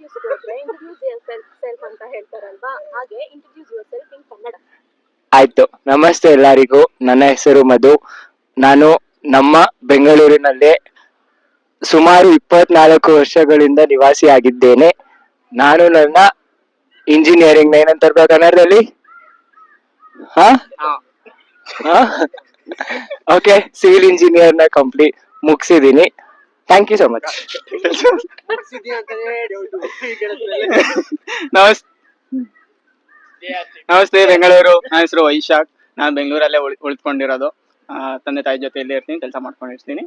Interviews ಹೋದ್ರೆ introduce yourself self ಅಂತ ಹೇಳ್ತಾರಲ್ವಾ? ಹಾಗೆ introduce yourself in Kannada. ಆಯ್ತು. ನಮಸ್ತೆ ಎಲ್ಲರಿಗೂ. ನನ್ನ ಹೆಸರು ಮಧು. ನಾನು ನಮ್ಮ ಬೆಂಗಳೂರಿನಲ್ಲೇ ಸುಮಾರು ಇಪ್ಪತ್ನಾಲ್ಕು ವರ್ಷಗಳಿಂದ ನಿವಾಸಿಯಾಗಿದ್ದೇನೆ. ನಾನು ನನ್ನ ಇಂಜಿನಿಯರಿಂಗ್ ಏನಂತರ್ಬ ಕನ್ನಡದಲ್ಲಿ? ಹಾ? ಓಕೆ ಸಿವಿಲ್ ಇಂಜಿನಿಯರ್ನ ನ ಕಂಪ್ಲೀಟ್ ಮುಗಿಸಿದೀನಿ ಥ್ಯಾಂಕ್ ಯು ಸೊ ಮಚ್ ನಮಸ್ ನಮಸ್ತೆ ಬೆಂಗಳೂರು ನನ್ನ ಹೆಸರು ವೈಶಾಖ್ ನಾನು ಬೆಂಗಳೂರಲ್ಲೇ ಉಳ್ ಉಳಿದುಕೊಂಡಿರೋದು. ತಂದೆ ತಾಯಿ ಜೊತೆ ಇಲ್ಲೇ ಇರ್ತೀನಿ ಕೆಲಸ ಮಾಡ್ಕೊಂಡಿರ್ತೀನಿ.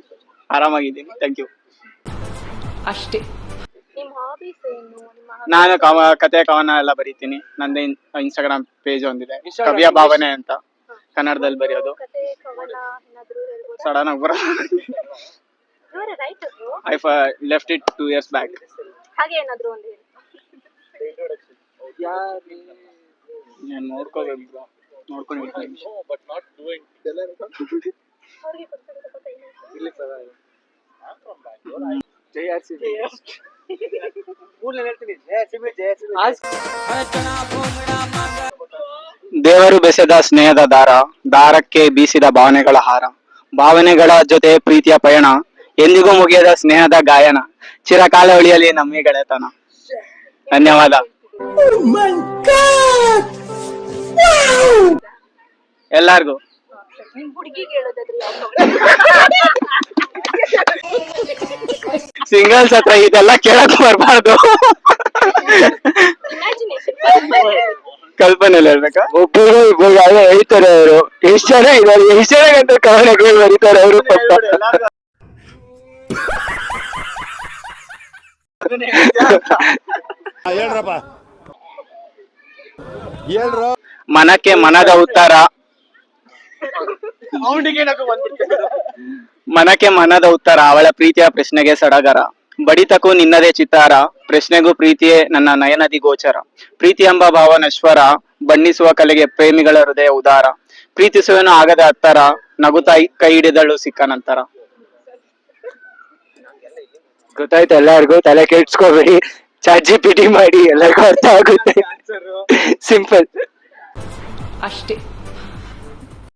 ಆರಾಮಾಗಿದ್ದೀನಿ. ಥ್ಯಾಂಕ್ ಯು ಅಷ್ಟೇ. ನಿಮ್ಮ ಹಾಬೀಸ್ ಏನು? ನಿಮ್ಮ ನಾನು ಕವ ಕತೆ ಕವನ ಎಲ್ಲ ಬರೀತೀನಿ. ನಂದೇ ಇನ್ಸ್ಟಾಗ್ರಾಮ್ ಪೇಜ್ ಒಂದಿದೆ. ಕವಿಯ ಭಾವನೆ ಅಂತ. ಕನ್ನಡದಲ್ಲಿ ಬರೆಯೋದು. ಸಡನ್ ಆಗಿ ಬರೋ I left it two years back ಹಾಗೆ ಏನಾದರೂ ಒಂದು ಹೇಳಿ. ನಾನು ನೋಡ್ಕೋಬೇಕು ಕತೆ ಏನು? ದೇವರು ಬೆಸೆದ ಸ್ನೇಹದ ದಾರ ದಾರಕ್ಕೆ ಬೀಸಿದ ಭಾವನೆಗಳ ಹಾರ ಭಾವನೆಗಳ ಜೊತೆ ಪ್ರೀತಿಯ ಪಯಣ. ಎಂದಿಗೂ ಮುಗಿಯದ ಸ್ನೇಹದ ಗಾಯನ. ಚಿರಕಾಲ ಉಳಿಯಲಿ ನಮ್ಮಿ ಗೆಳೆತನ. ಧನ್ಯವಾದ. ಎಲ್ಲಾರ್ಗು. ಸಿಂಗಲ್ಸ್ ಹತ್ರ ಇದೆಲ್ಲ ಕೇಳಕ್ ಬರ್ಬಾರ್ದು. ಕಲ್ಪನೆ ಹೇಳ್ಬೇಕಾ? ಒಬ್ಬರು ಇಬ್ಬರು ಅದೇ ಹೇಳ್ತಾರೆ ಅವರು. ಎಷ್ಟು ಜನ ಇದ್ದಾರೆ. ಎಷ್ಟು ಕವನಗಳು ಬರೀತಾರೆ ಅವರು ಹೇಳ್ರಪ್ಪ. ಹೇಳ್ರ. ಮನಕ್ಕೆ ಮನದ ಉತ್ತರ. ಮನಕ್ಕೆ ಮನದ ಉತ್ತರ ಅವಳ ಪ್ರೀತಿಯ ಪ್ರಶ್ನೆಗೆ ಸಡಗರ. ಬಡಿತಕ್ಕೂ ನಿನ್ನದೇ ಚಿತ್ತಾರ ಪ್ರಶ್ನೆಗೂ ಪ್ರೀತಿಯೇ ನನ್ನ ನಯನದಿ ಗೋಚರ. ಪ್ರೀತಿ ಎಂಬ ಭಾವ ನಶ್ವರ ಬಣ್ಣಿಸುವ ಕಲೆಗೆ ಪ್ರೇಮಿಗಳ ಹೃದಯ ಉದಾರ. ಪ್ರೀತಿಸುವನು ಆಗದ ಹತ್ತರ ನಗುತಾಯಿ ಕೈ ಹಿಡಿದಳು ಸಿಕ್ಕ ನಂತರ. ಗೊತ್ತಾಯ್ತು ಎಲ್ಲಾರ್ಗು ತಲೆ ಕೆಡ್ಸ್ಕೋಬೇಡಿ. ಚಾಟ್ ಜಿ ಪಿ ಟಿ ಮಾಡಿ ಎಲ್ಲರಿಗೂ ಅರ್ಥ ಆಗುತ್ತೆ. ಸಿಂಪಲ್ ಅಷ್ಟೇ.